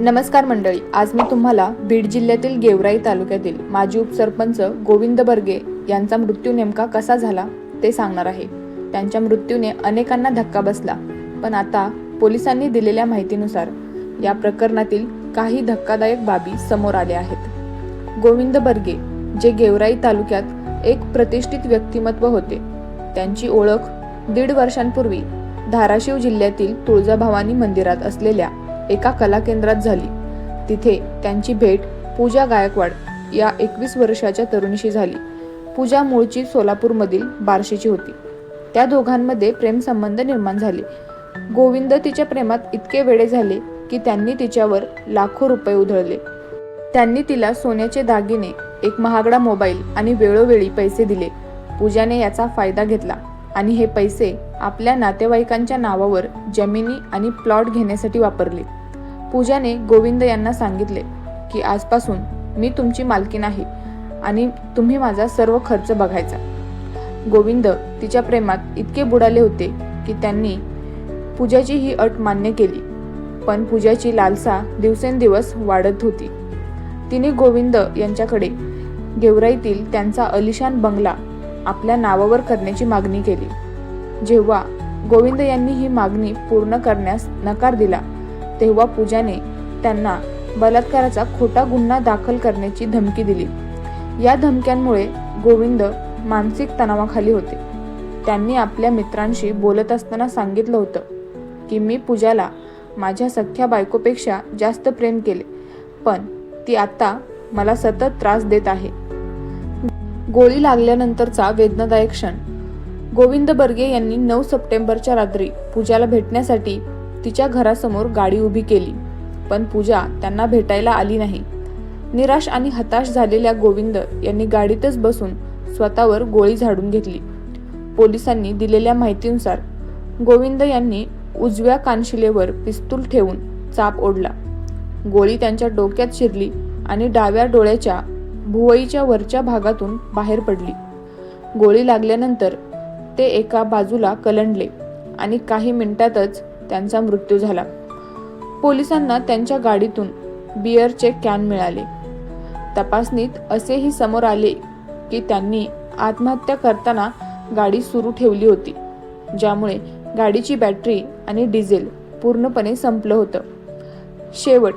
नमस्कार मंडळी आज मी तुम्हाला बीड जिल्ह्यातील गेवराई तालुक्यातील माजी उपसरपंच गोविंद बर्गे यांचा मृत्यू नेमका कसा झाला ते सांगणार आहे. त्यांच्या मृत्यूने अनेकांना धक्का बसला पण आता पोलिसांनी दिलेल्या माहितीनुसार या प्रकरणातील काही धक्कादायक बाबी समोर आल्या आहेत. गोविंद बर्गे जे गेवराई तालुक्यात एक प्रतिष्ठित व्यक्तिमत्व होते त्यांची ओळख दीड वर्षांपूर्वी धाराशिव जिल्ह्यातील तुळजाभवानी मंदिरात असलेल्या एका कला केंद्रात झाली. तिथे त्यांची भेट पूजा गायकवाड या एकवीस वर्षाच्या तरुणीशी झाली. पूजा मूळची सोलापूरमधील बार्शीची होती. त्या दोघांमध्ये प्रेमसंबंध निर्माण झाले. गोविंद तिच्या प्रेमात इतके वेडे झाले की त्यांनी तिच्यावर लाखो रुपये उधळले. त्यांनी तिला सोन्याचे दागिने एक महागडा मोबाईल आणि वेळोवेळी पैसे दिले. पूजाने याचा फायदा घेतला. आणि हे पैसे आपल्या नातेवाईकांच्या नावावर जमिनी आणि प्लॉट घेण्यासाठी वापरले. पूजाने गोविंद यांना सांगितले की आजपासून मी तुमची मालकी आहे आणि तुम्ही माझा सर्व खर्च बघायचा. गोविंद तिच्या प्रेमात इतके बुडाले होते की त्यांनी पूजाची ही अट मान्य केली. पण पूजाची लालसा दिवसेंदिवस वाढत होती. तिने गोविंद यांच्याकडे गेवराईतील त्यांचा अलिशान बंगला आपल्या नावावर करण्याची मागणी केली. जेव्हा गोविंद यांनी ही मागणी पूर्ण करण्यास नकार दिला तेव्हा पूजाने त्यांना बलात्काराचा खोटा गुन्हा दाखल करण्याची धमकी दिली. या धमक्यांमुळे गोविंद मानसिक तणावाखाली होते. त्यांनी आपल्या मित्रांशी बोलत असताना सांगितलं होतं की मी पूजाला माझ्या सख्ख्या बायकोपेक्षा जास्त प्रेम केले पण ती आता मला सतत त्रास देत आहे. गोळी लागल्यानंतरचा वेदनादायक क्षण. गोविंद बर्गे यांनी नऊ सप्टेंबरच्या रात्री पूजाला भेटण्यासाठी तिच्या घरासमोर गाडी उभी केली पण पूजा त्यांना भेटायला आली नाही. निराश आणि हताश झालेल्या गोविंद यांनी गाडीतच बसून स्वतःवर गोळी झाडून घेतली. पोलिसांनी दिलेल्या माहितीनुसार गोविंद यांनी उजव्या कानशिलेवर पिस्तूल ठेवून चाप ओढला. गोळी त्यांच्या डोक्यात शिरली आणि डाव्या डोळ्याच्या भुवईच्या वरच्या भागातून बाहेर पडली. गोळी लागल्यानंतर ते एका बाजूला कलंडले आणि काही मिनिटातच त्यांचा मृत्यू झाला. पोलिसांना त्यांच्या गाडीतून बिअरचे कॅन मिळाले. तपासणीत असेही समोर आले की त्यांनी आत्महत्या करताना गाडी सुरू ठेवली होती ज्यामुळे गाडीची बॅटरी आणि डिझेल पूर्णपणे संपलं होतं. शेवट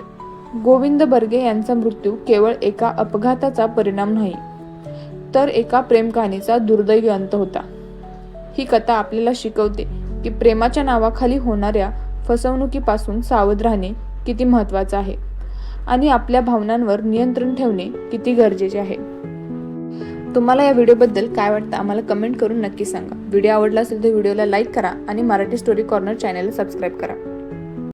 गोविंद बर्गे यांचा मृत्यू केवळ एका अपघाताचा परिणाम नाही तर एका प्रेमकहाणीचा दुर्दैवी अंत होता. ही कथा आपल्याला शिकवते की प्रेमाच्या नावाखाली होणाऱ्या फसवणुकीपासून सावध राहणे किती महत्त्वाचं आहे आणि आपल्या भावनांवर नियंत्रण ठेवणे किती गरजेचे आहे. तुम्हाला या व्हिडिओबद्दल काय वाटतं आम्हाला कमेंट करून नक्की सांगा. व्हिडिओ आवडला असेल तर व्हिडिओला लाईक करा आणि मराठी स्टोरी कॉर्नर चॅनलला सबस्क्राईब करा.